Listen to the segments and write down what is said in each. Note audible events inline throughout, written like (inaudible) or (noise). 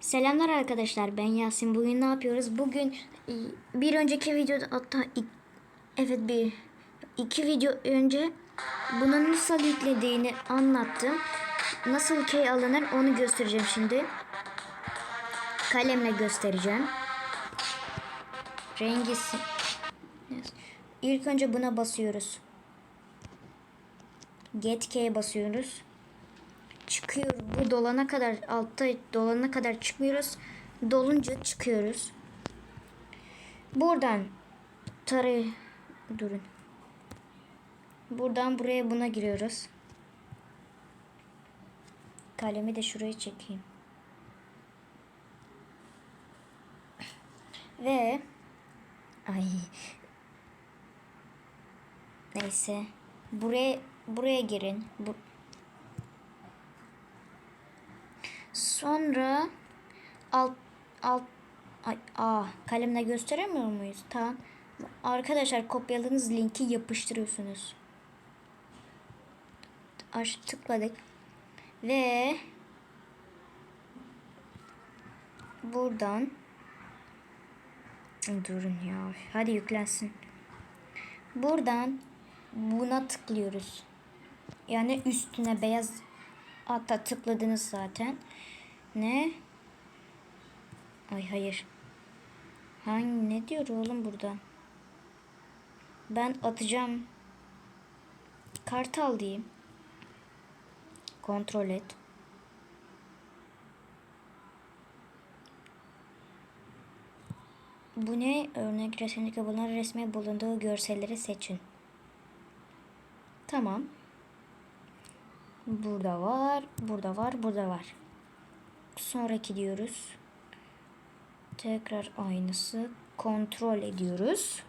Selamlar arkadaşlar ben Yasin. Bugün ne yapıyoruz? Bugün e, bir önceki videoda hatta evet bir iki video önce bunun nasıl yüklediğini anlattım. Nasıl key alınır onu göstereceğim şimdi. Kalemle göstereceğim. Rengisi. İlk önce buna basıyoruz. Get key'e basıyoruz çıkıyor. Bu dolana kadar altta dolana kadar çıkmıyoruz. Dolunca çıkıyoruz. Buradan tarı durun. Buradan buraya buna giriyoruz. Kalemi de şuraya çekeyim. Ve ay neyse buraya buraya girin. Bu, Sonra alt alt ay a kalemle gösteremiyor muyuz? Tamam. Arkadaşlar kopyaladığınız linki yapıştırıyorsunuz. Aş tıkladık. Ve buradan durun ya. Hadi yüklensin. Buradan buna tıklıyoruz. Yani üstüne beyaz hatta tıkladınız zaten. Ne? Ay hayır. Hangi ne diyor oğlum burada? Ben atacağım. Kartal diyeyim. Kontrol et. Bu ne? Örnek resimdeki bulunan resme bulunduğu görselleri seçin. Tamam. Burada var, burada var, burada var. Sonraki diyoruz. Tekrar aynısı. Kontrol ediyoruz.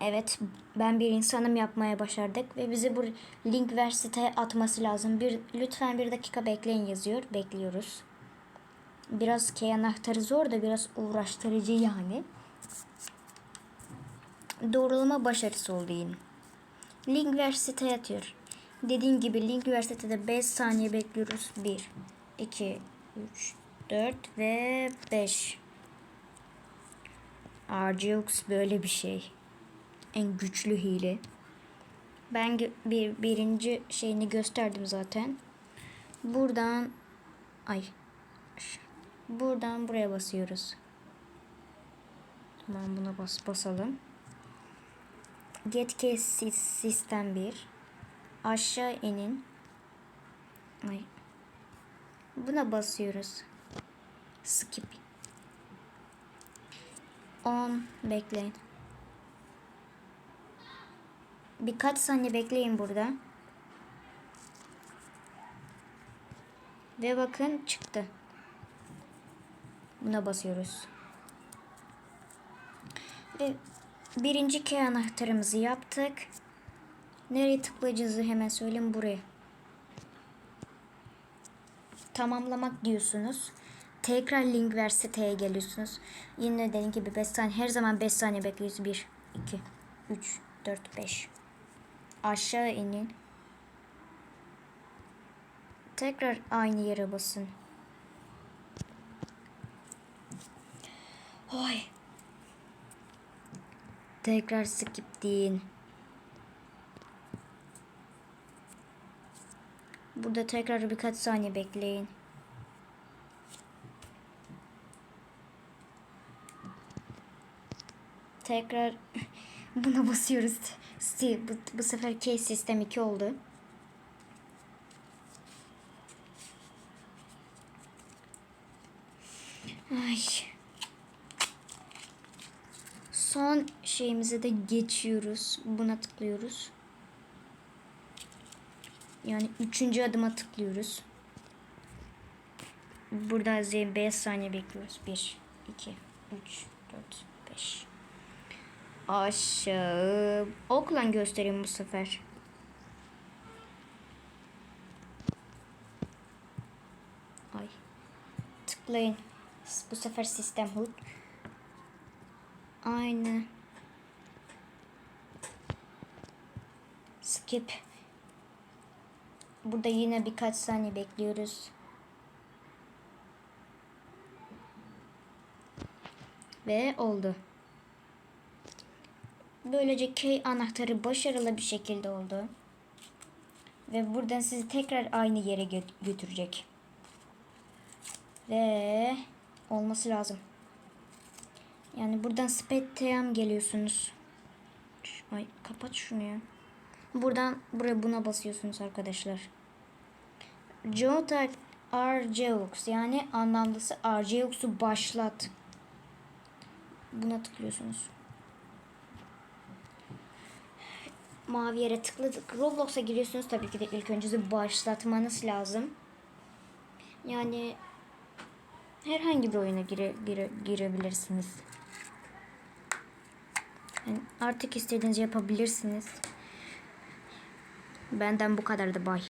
Evet ben bir insanım yapmaya başardık ve bizi bu link ver siteye atması lazım. Bir, lütfen bir dakika bekleyin yazıyor. Bekliyoruz. Biraz key anahtarı zor da biraz uğraştırıcı yani. Doğrulama başarısı yine. Link ver siteye atıyor. Dediğim gibi link ver sitede 5 saniye bekliyoruz. 1, 2, 3, 4 ve 5. RGX böyle bir şey. En güçlü hile. Ben bir birinci şeyini gösterdim zaten. Buradan ay buradan buraya basıyoruz. Tamam buna bas basalım. Get case sistem 1. Aşağı inin. Ay. Buna basıyoruz. Skip. 10 bekleyin. Birkaç saniye bekleyin burada. Ve bakın çıktı. Buna basıyoruz. Ve birinci key anahtarımızı yaptık. Nereye tıklayacağızı hemen söyleyeyim buraya. Tamamlamak diyorsunuz. Tekrar link ver siteye geliyorsunuz. Yine dediğim gibi 5 saniye her zaman 5 saniye bekliyoruz. 1, 2, 3, 4, 5. Aşağı inin. Tekrar aynı yere basın. Oy. Tekrar skip deyin. Burada tekrar birkaç saniye bekleyin. Tekrar (laughs) buna basıyoruz. Steve, bu, bu sefer case sistem 2 oldu. Ay. Son şeyimize de geçiyoruz. Buna tıklıyoruz. Yani üçüncü adıma tıklıyoruz. Burada Z 5 saniye bekliyoruz. 1, 2, 3, 4, 5. Aşağı. Okla göstereyim bu sefer. Ay. Tıklayın. Bu sefer sistem hood. Aynı. Skip. Burada yine birkaç saniye bekliyoruz. Ve oldu. Böylece key anahtarı başarılı bir şekilde oldu. Ve buradan sizi tekrar aynı yere gö götürecek. Ve olması lazım. Yani buradan Spectrum geliyorsunuz. Ay kapat şunu ya. Buradan buraya buna basıyorsunuz arkadaşlar. Jota Arceux yani anlamlısı Arceux'u başlat. Buna tıklıyorsunuz. Mavi yere tıkladık. Roblox'a giriyorsunuz tabii ki de ilk önce başlatmanız lazım. Yani herhangi bir oyuna gire, gire, girebilirsiniz. Yani artık istediğinizi yapabilirsiniz. Benden bu kadar da bay.